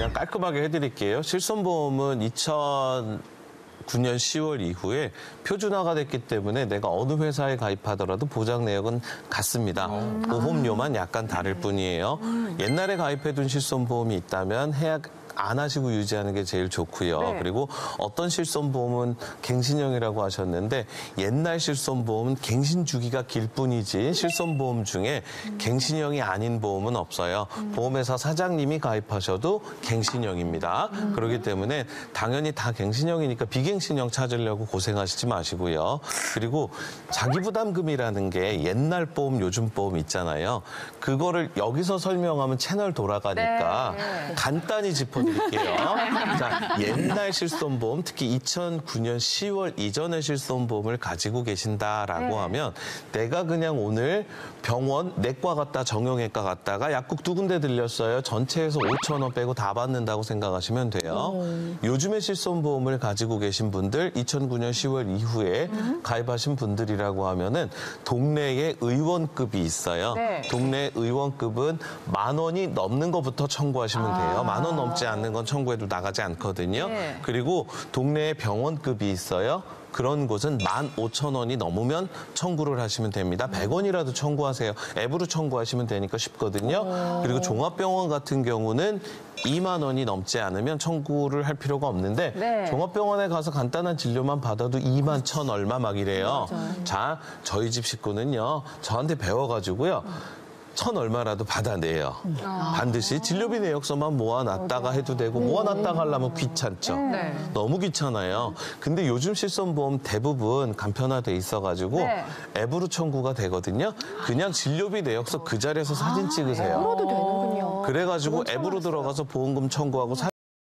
그냥 깔끔하게 해드릴게요. 실손보험은 2009년 10월 이후에 표준화가 됐기 때문에 내가 어느 회사에 가입하더라도 보장 내역은 같습니다. 보험료만 약간 다를 뿐이에요. 옛날에 가입해둔 실손보험이 있다면 해야 안 하시고 유지하는 게 제일 좋고요. 네. 그리고 어떤 실손보험은 갱신형이라고 하셨는데 옛날 실손보험은 갱신 주기가 길 뿐이지 실손보험 중에 갱신형이 아닌 보험은 없어요. 보험회사 사장님이 가입하셔도 갱신형입니다. 그렇기 때문에 당연히 다 갱신형이니까 비갱신형 찾으려고 고생하시지 마시고요. 그리고 자기부담금이라는 게 옛날 보험, 요즘 보험 있잖아요. 그거를 여기서 설명하면 채널 돌아가니까 네. 간단히 짚어드릴게요. 자, 옛날 실손보험, 특히 2009년 10월 이전의 실손보험을 가지고 계신다라고 네. 하면 내가 그냥 오늘 병원 내과 갔다 정형외과 갔다가 약국 두 군데 들렸어요. 전체에서 5천 원 빼고 다 받는다고 생각하시면 돼요. 요즘의 실손보험을 가지고 계신 분들 2009년 10월 이후에 가입하신 분들이라고 하면은 동네에 의원급이 있어요. 네. 동네 의원급은 만 원이 넘는 것부터 청구하시면 돼요. 만원 넘지 않는 건 청구해도 나가지 않거든요. 네. 그리고 동네에 병원급이 있어요. 그런 곳은 만 오천 원이 넘으면 청구를 하시면 됩니다. 백 원이라도 청구하세요. 앱으로 청구하시면 되니까 쉽거든요. 그리고 종합병원 같은 경우는 2만 원이 넘지 않으면 청구를 할 필요가 없는데 네. 종합병원에 가서 간단한 진료만 받아도 2만 천 얼마 막 이래요. 자, 저희 집 식구는요. 저한테 배워가지고요. 천 얼마라도 받아내요. 반드시 진료비 내역서만 모아놨다가 해도 되고 모아놨다가 하려면 귀찮죠. 네. 너무 귀찮아요. 근데 요즘 실손보험 대부분 간편화돼 있어가지고 네. 앱으로 청구가 되거든요. 그냥 진료비 내역서 그 자리에서 사진 찍으세요. 풀어도 되는군요. 그래가지고 앱으로 들어가서 보험금 청구하고